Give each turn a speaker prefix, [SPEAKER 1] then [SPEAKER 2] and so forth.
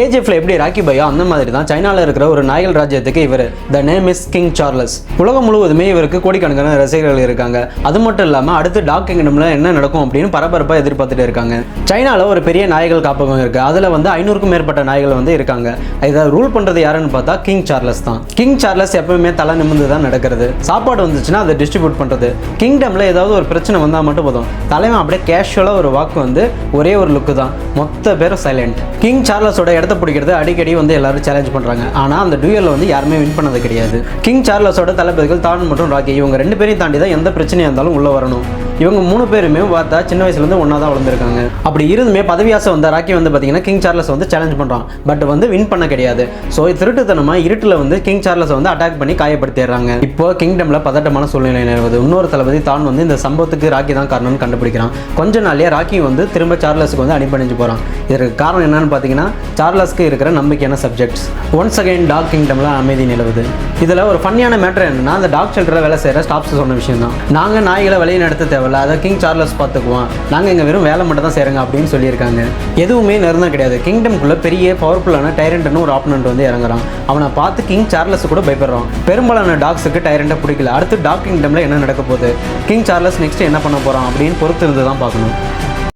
[SPEAKER 1] கேஜிஎஃப்ல எப்படி ராக்கி பையோ? அந்த மாதிரி தான் சைனால இருக்கிற ஒரு நாயல் ராஜ்யத்துக்கு இவர். The name is king Charles உலகம் முழுவதுமே இவருக்கு கோடிக்கணக்கான ரசிகர்கள் இருக்காங்க. அது மட்டும் இல்லாம அடுத்து டாக் கிங்டம்ல என்ன நடக்கும் அப்படின்னு பரபரப்பா எதிர்பார்த்துட்டு இருக்காங்க. சைனால ஒரு பெரிய நாய்கள் காப்பகம் இருக்கு. அதுல வந்து ஐநூறுக்கும் மேற்பட்ட நாய்கள் வந்து இருக்காங்க. இதை ரூல் பண்றது யாருன்னு பார்த்தா கிங் சார்லஸ் தான். கிங் சார்லஸ் எப்பவுமே தலை நிமிர்ந்து தான் நடக்கிறது. சாப்பாடு வந்துச்சுன்னா அதை டிஸ்ட்ரிபியூட் பண்றது. கிங்டம்ல ஏதாவது ஒரு பிரச்சனை வந்தால் மட்டும் போதும். தலைவன் அப்படியே கேஷுவலாக ஒரு வாக்கு வந்து ஒரே ஒரு லுக்கு தான். மொத்த பேரும் சைலண்ட் கிங் சார்லஸோட இடத்த பிடிக்கிறது அடிக்கடி வந்து எல்லாரும் சேலஞ்ச் பண்றாங்க. ஆனா அந்த டூயலில் வந்து யாருமே வின் பண்ணது கிடையாது. கிங் சார்லஸோட தளபதிகள் தான் மற்றும் ராக்கி இவங்க ரெண்டு பேரையும் தாண்டி தான் எந்த பிரச்சனையாக இருந்தாலும் உள்ள வரணும். இவங்க மூணு பேருமே பார்த்தா சின்ன வயசுலேருந்து ஒன்றா தான் வளர்ந்துருக்காங்க. அப்படி இருந்துமே பதவியாசம் வந்த ராக்கி வந்து பார்த்தீங்கன்னா கிங் சார்லஸ் வந்து சேலஞ்ச் பண்ணுறான் பட் வந்து வின் பண்ண கிடையாது. ஸோ திருட்டுத்தனமாக இருட்டில் வந்து கிங் சார்லஸ் வந்து அட்டாக் பண்ணி காயப்படுத்திடுறாங்க. இப்போ கிங்டமில் பதட்டமான சூழ்நிலை நிலவுது. இன்னொரு தளபதி தான் வந்து இந்த சம்பவத்துக்கு ராக்கி தான் காரணம்னு கண்டுபிடிக்கிறான். கொஞ்ச நாளே ராக்கி வந்து திரும்ப சார்லஸுக்கு வந்து அடிப்பணிஞ்சு போகிறான் இதற்கு காரணம் என்னன்னு பார்த்தீங்கன்னா சார்லஸ்க்கு இருக்கிற நம்பிக்கையான சப்ஜெக்ட்ஸ் ஒன்ஸ் அகைன் டாக் கிங்டமில் அமைதி நிலவுது. இதில் ஒரு ஃபன்னியான மேட்டர் என்னன்னா அந்த டாக் ஷெல்டரில் வேலை செய்கிற ஸ்டாஃப்ஸ் சொன்ன விஷயம் தான் நாங்கள் நாய்களை வழி நடத்த தேவை தேவையில்ல அதை கிங் சார்லஸ் பார்த்துக்குவோம் நாங்கள் இங்கே வெறும் வேலை மட்டும் தான் செய்கிறாங்க அப்படின்னு சொல்லியிருக்காங்க. எதுவுமே நிறந்தம் கிடையாது. கிங்டம்குள்ளே பெரிய பவர்ஃபுல்லான டைரண்ட்னு ஒரு ஆப்னன்ட் வந்து இறங்குறான். அவனை பார்த்து கிங் சார்லஸ் கூட பயப்படுறான். பெரும்பாலான டாக்ஸுக்கு டைரண்டை பிடிக்கல. அடுத்து டாக் கிங்டமில் என்ன நடக்க போகுது? கிங் சார்லஸ் நெக்ஸ்ட் என்ன பண்ண போகிறான் அப்படின்னு பொறுத்து இருந்து தான் பார்க்கணும்.